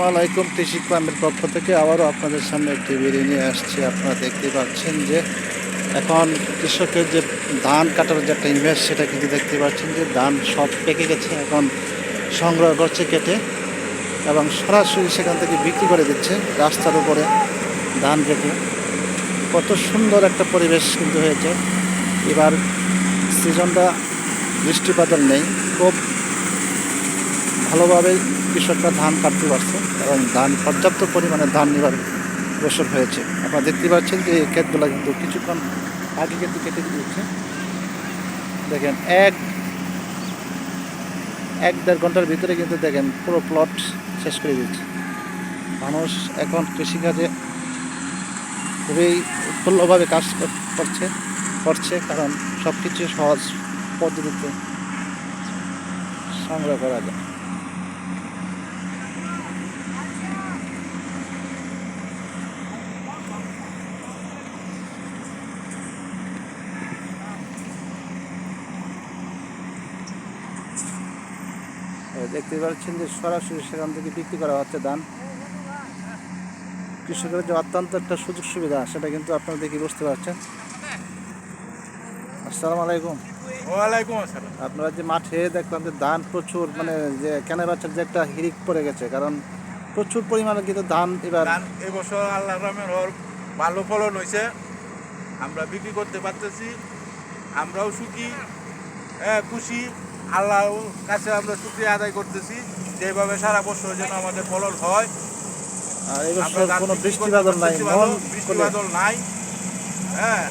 আসসালামাইকুম কৃষি ক্লাবের পক্ষ থেকে আবারও আপনাদের সামনে একটি ভিডিও নিয়ে আসছি। আপনারা দেখতে পাচ্ছেন যে এখন কৃষকের যে ধান কাটার যে একটা ইনভেস্ট সেটা কিন্তু দেখতে পাচ্ছেন যে ধান সব পেকে গেছে, এখন সংগ্রহ করছে কেটে এবং সরাসরি সেখান থেকে বিক্রি করে দিচ্ছে রাস্তার উপরে ধান কেটে। কত সুন্দর একটা পরিবেশ কিন্তু হয়েছে। এবার সিজনটা বৃষ্টিপাতল নেই, খুব ভালোভাবে কৃষকরা ধান কাটতে পারছে এবং ধান পর্যাপ্ত পরিমাণে ধান এবার বছর হয়েছে। আপনারা দেখতে পাচ্ছেন যে এই ক্ষেতগুলো কিন্তু কিছুক্ষণ আগে কিন্তু কেটে দিয়েছে দেখেন, এক এক দেড় ঘণ্টার ভিতরে কিন্তু দেখেন পুরো প্লট শেষ করে দিচ্ছে। মানুষ এখন কৃষিকাজে খুবই উৎফুল্লভাবে কাজ কর- করছে করছে, কারণ সব কিছু সহজ পদ্ধতিতে সংগ্রহ করা যায়। দেখতে পাচ্ছেন যে সরাসরি সেখান থেকে বিক্রি করা হচ্ছে ধান। কৃষকের যে অত্যন্ত একটা সুযোগ সুবিধা সেটা কিন্তু আপনারা দেখে বুঝতে পারছেন। আসসালামু আলাইকুম। ওয়ালাইকুম আসসালাম। আপনারা যে মাঠে দেখলাম যে ধান প্রচুর মানে যে কেনা বাচ্চার যে একটা হিরিক পড়ে গেছে কারণ প্রচুর পরিমাণে কিন্তু ধান এবার ধান এবছর আল্লাহ রামের হর ভালো ফলন হয়েছে। আমরা বিক্রি করতে পারতেছি আমরাও সুখী হ্যাঁ খুশি। আল্লাহ কাছে আমরা শুক্রিয়া আদায় করতেছি যেভাবে সারা বছর যেন আমাদের ফলন হয়। আর এবছর কোনো বৃষ্টি বাদল নাই বৃষ্টি বাদল নাই। হ্যাঁ।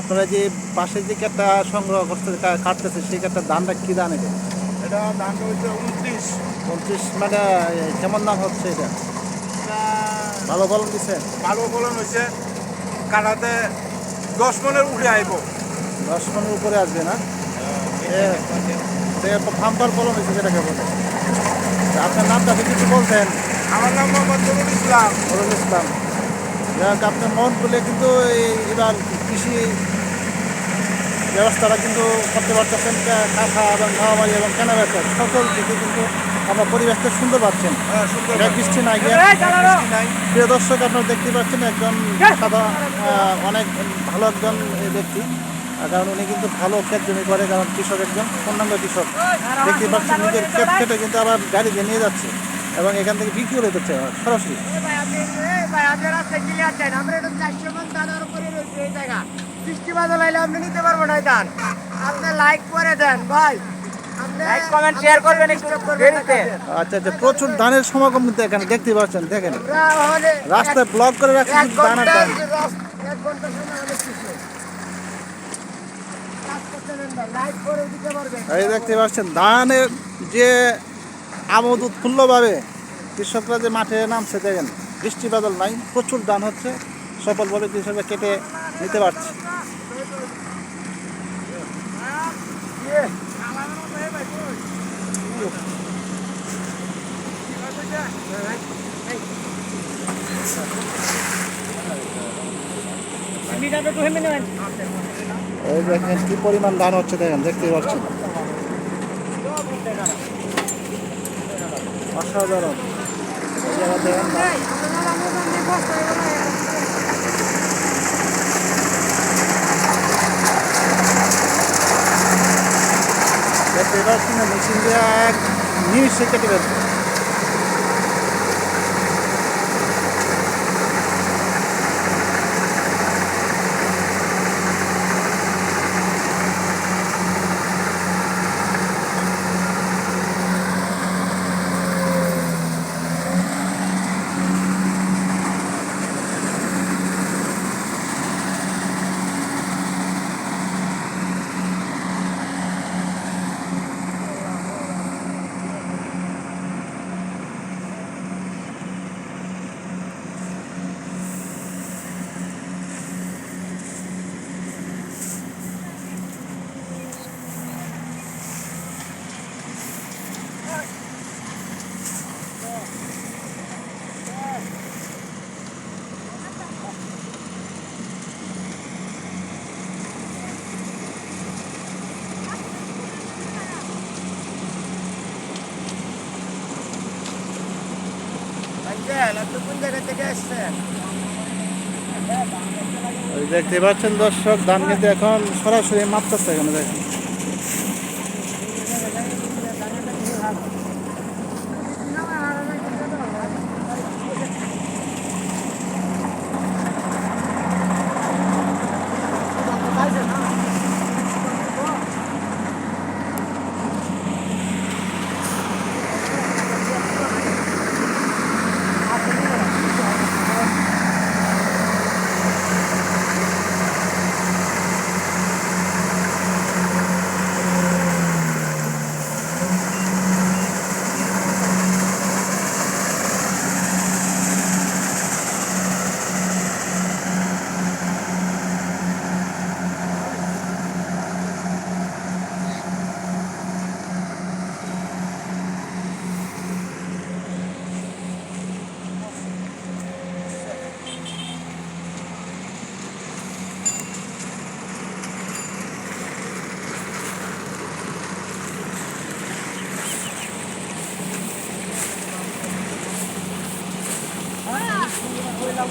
আপনারা যে পাশে যে একটা সংগ্রহ করতে কাটতেছে সেই একটা ধানটা কি দাম এটা? এটা ধান হচ্ছে উনত্রিশ। পঞ্চাশ মানে কেমন দাম হচ্ছে এটা? ভালো ফলন দিচ্ছে ভালো ফলন হয়েছে। কাটাতে দশ মনের উঠে আইব। দশ মনের উপরে আসবে না? ফাম্পার ফলন হয়েছে যেটাকে বলে। আপনার নামটা আপনি কিছু বলতেন আমার নাম মোহাম্মদ ইসলাম। ফরুল ইসলাম। যাক আপনার মন বলে কিন্তু এবার কৃষি ব্যবস্থাটা কিন্তু করতে পারতেছেন কা- কাঁথা এবং মহামারী এবং কেনা বেচা। সকল দিকে কিন্তু আমরা পরিবেশটা সুন্দর পাচ্ছেন। হ্যাঁ বৃষ্টি নাই প্রিয় দর্শক আপনারা দেখতে পাচ্ছেন একজন সাদা অনেক ভালো একজন ব্যক্তি। কারণ উনি কিন্তু ভালো ক্ষেত জমি করে কারণ কৃষক একজন পূর্ণাঙ্গ কৃষক। দেখতে পাচ্ছেন নিজের ক্ষেত খেটে কিন্তু আবার গাড়ি দিয়ে নিয়ে যাচ্ছে এবং এখান থেকে বিক্রি করে দিচ্ছে সরাসরি। বৃষ্টি বাদল আইলে আপনি নিতে পারব না ধান। আপনি লাইক করে দেন ভাই। লাইক কমেন্ট শেয়ার করবেন একটু দেরিতে আচ্ছা আচ্ছা প্রচুর ধানের সমাগম কিন্তু এখানে দেখতে পাচ্ছেন দেখেন। রাস্তায় ব্লক করে রাখছে এক কিন্তু ধানের ঘণ্টা ধান এক ঘণ্টা সময় আমাদের কিছু কাজ করতে দেন না লাইক করে দিতে পারবেন এই দেখতে পাচ্ছেন, ধানের যে আমোদ উৎফুল্লভাবে কৃষকরা যে মাঠে নামছে, দেখেন, বৃষ্টি বাদল নাই, প্রচুর ধান হচ্ছে, সফলভাবে কৃষকরা কেটে নিতে পারছে। এই দেখেন কি পরিমাণ ধান হচ্ছে দেখেন দেখতে পাচ্ছেন। অসাধারণ। এই জায়গা দেখেন ধান। দেখতে পাচ্ছেন, মেশিন দিয়ে এক নিমিষে কেটে দেখতে পাচ্ছেন দর্শক ধান কিন্তু এখন সরাসরি মাপতেছে এখানে দেখেন।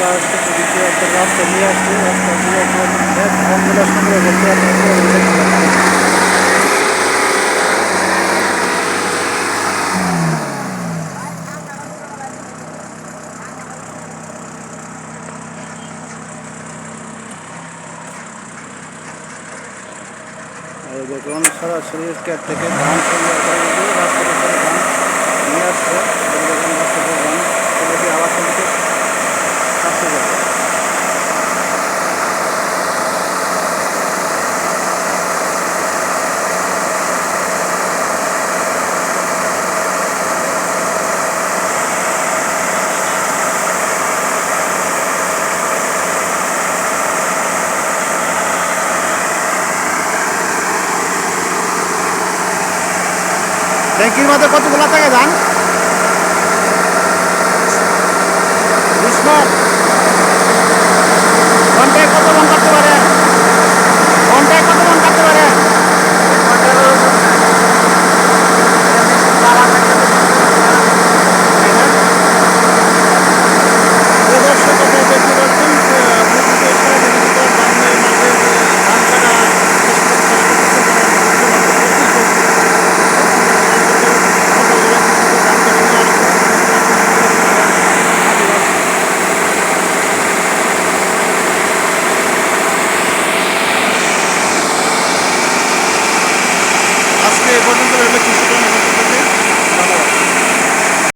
ধান কাটা হচ্ছে দিকে একটা রাস্তা নিয়ে আসছে রাস্তা দিয়ে ধানগুলো সংগ্রহ করতে আসছে এই দেখুন সরাসরি ক্যাট থেকে ধান সংগ্রহ করে কিন্তু রাস্তা ট্যাঙ্কির মধ্যে কতগুলো থাকে ধান